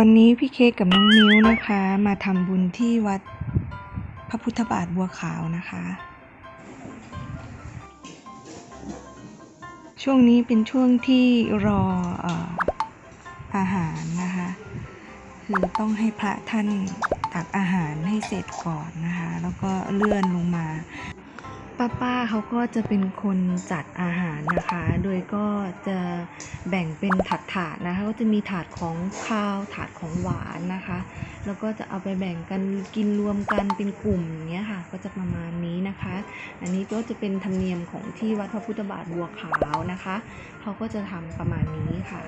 อนนี้พี่เค้กกับน้องนิ้วนะคะ มาทำบุญที่วัดพระพุทธบาทบัวขาวนะคะ ช่วงนี้เป็นช่วงที่รอออาหารนะคะ คือต้องให้พระท่านตักอาหารให้เสร็จก่อนนะคะ แล้วก็เลื่อนลงมา ป้าป้าเขาก็จะเป็นคนจัดอาหารนะคะ โดยก็จะแบ่งเป็นถาดถาดๆนะคะ ก็จะมีถาดของข้าวถาดของหวานนะคะ แล้วก็จะเอาไปแบ่งกันกินรวมกันเป็นกลุ่มอย่างเงี้ยค่ะ ก็จะประมาณนี้นะคะ อันนี้ก็จะเป็นธรรมเนียมของที่วัดพระพุทธบาทบัวขาวนะคะ เขาก็จะทำประมาณนี้ค่ะ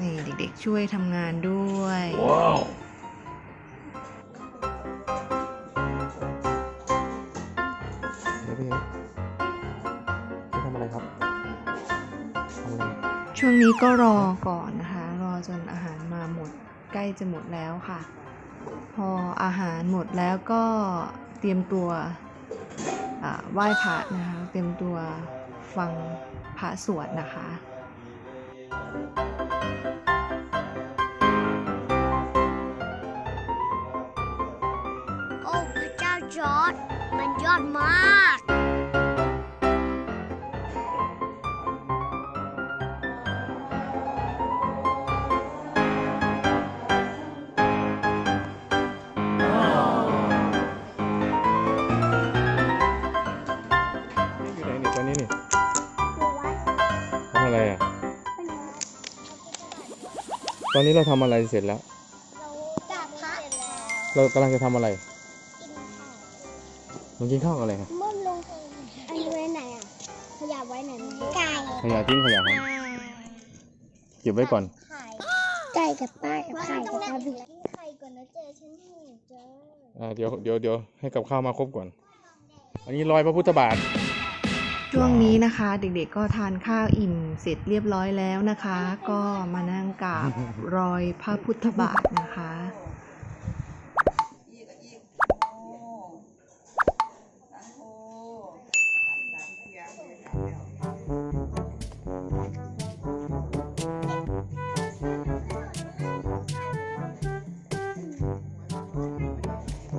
นี่เด็กๆช่วยทำงานด้วย Wow. เดี๋ยวพี่ครับจะทำอะไรครับทำอะไรช่วงนี้ก็รอก่อนนะคะ รอจนอาหารมาหมดใกล้จะหมดแล้วค่ะ พออาหารหมดแล้วก็เตรียมตัวอ่าไหว้พระนะคะ เตรียมตัวฟังพระสวดนะคะโอ้พระเจ้าจอร์ดมันยอดมาก ตอนนี้เราทำอะไรเสร็จแล้วเราจับพระแล้วเรากำลังจะทำอะไรมันกินข้าวกับอะไรครับมุ่นลงอันนี้ไว้ไหนอะขยะไว้ไหนไก่ขยะทิ้งขยะครับเก็บไว้ก่อน ไก่กับป้ากับไข่กับปลาบิไข่ก่อนนะเจฉันหิวเจออ่าเดี๋ยวเดี๋ยวเดี๋ยวให้กับข้าวมาครบก่อน อันนี้รอยพระพุทธบาท ช่วงนี้นะคะเด็กๆก็ทานข้าวอิ่มเสร็จเรียบร้อยแล้วนะคะ ก็มานั่งกราบรอยพระพุทธบาทนะคะ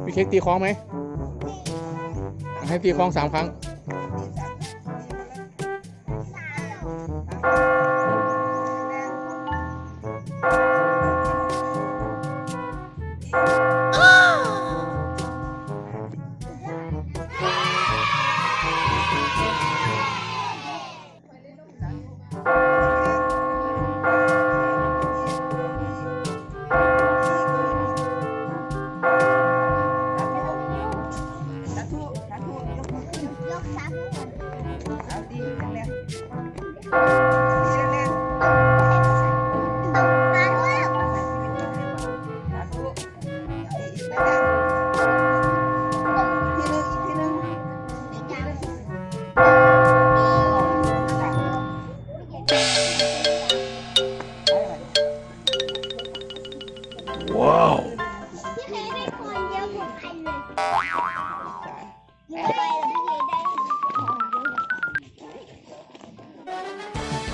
พี่เค้กตีคล้องไหม ให้ตีคล้องสามครั้ง ย ก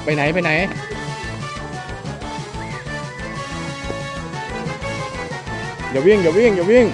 ไปไหนไปไหน อย่าวิ่งอย่าวิ่งอย่าวิ่ง